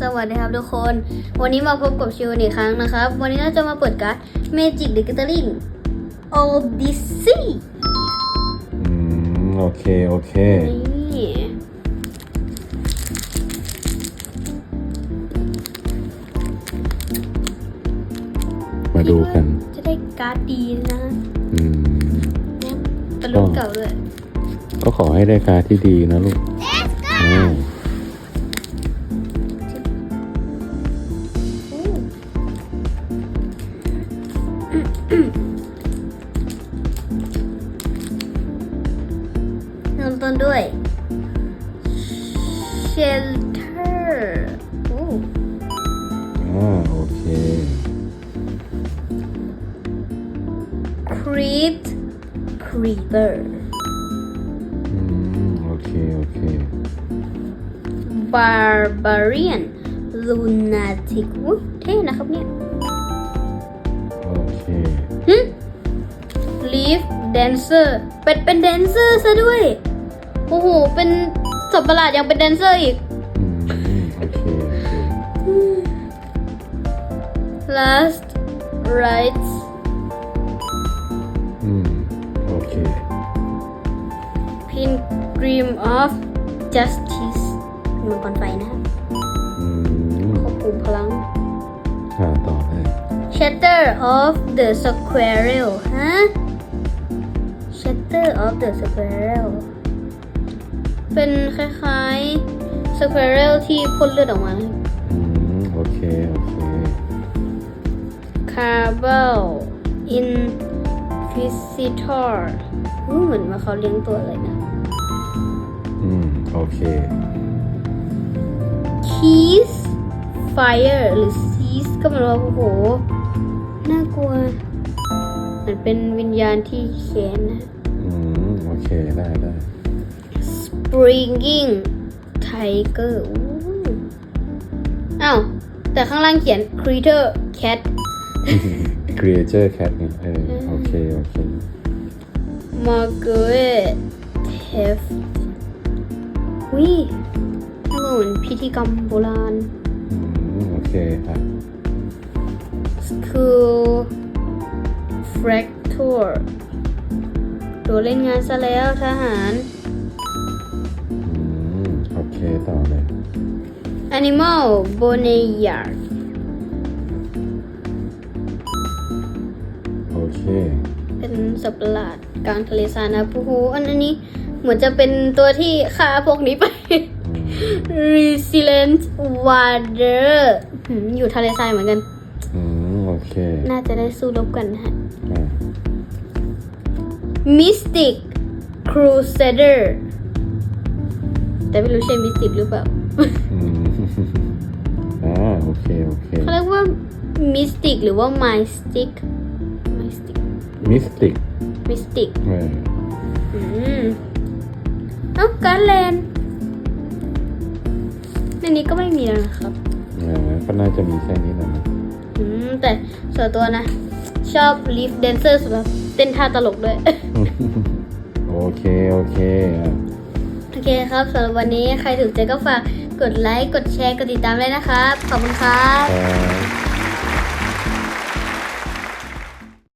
สวัสดีครับทุกคน วันนี้มาพบกับชิวอีกครั้งนะครับ วันนี้เราจะมาเปิดการ์ด Magic the Gathering Odyssey อืมโอเค โอเค นี่มาดูกัน จะได้การ์ดดีนะอืมเป็นรุ่นเก่าด้วยก็ขอให้ได้การดที่ดีนะลูกอืม Shelter โอ้อ่าโอเค Creep Creeper อืมโอเค โอเค Barbarian Lunatic อุ๊ยเท่นะครับเนี่ย โอเค หึ Leaf Dancer เป็นเป็นแดนเซอร์ซะด้วย โอ้โห เป็น สัตว์ประหลาดยังเป็นแดนเซอร์อีกอืมโอเคโอเค Last Rites อืม โอเค Pilgrim of Justice มังกรไฟนะครับอืมควบคุมพลังอ่าต่อเลย Shatter of the Squirrel ฮะ Shatter of the Squirrel เป็นคล้ายๆ Squirrel ที่พ่นเลือดออกมานะครับอืมโอเค โอเค Carbal Inquisitor อู้เหมือนว่าเขาเลี้ยงตัวอะไรนะ อืมโอเค Keys Fire หรือ Seas ก็ไมันว่าโอ้โห น่ากลัวเหมือนเป็นวิญญาณที่แค้นนะ อืม โอเค ได้ได้ Springing Tiger อู้อ้าว แต่ข้างล่างเขียน Creature Cat Creature Cat เนี่ยเออโอเค โอเค Margaret Theft วิน่าเหมือนพิธีกรรมโบราณอืมโอเคครับ School Fracture ตัวเล่นงานซะแล้วทหารอืมโอ เคต่อเลย Animal Boneyard โอเค เป็นสัตว์ประหลาดกลางทะเลทรายนะโอ้โหอันอันนี้เหมือนจะเป็นตัวที่ฆ่าพวกนี้ไปอืม Resilient Water หืมอยู่ทะเลทรายเหมือนกัน อืม โอเค น่าจะได้สู้รบกันนะฮะอ่า Mystic Crusader แต่ไม่รู้ใช่ Mystic หรือเปล่าอืมอ่าโอเค โอเคเขาเรียกว่า Mystic หรือว่า Mystic Mystic มิสติก Mystic เอออืมเอ้าการแลนด์ในนี้ก็ไม่มีแล้วนะครับ เออก็น่าจะมีแค่นี้แหละนะอืม แต่ส่วนตัวนะ ชอบ Leaf Dancer สำหรับเต้นท่าตลกด้วย โอเค โอเคอะโอ เคครับสำหรับวันนี้ใครถูกใจก็ฝากกดไลค์ กดแชร์ กดติดตามเลยนะครับ ขอบคุณครับครับ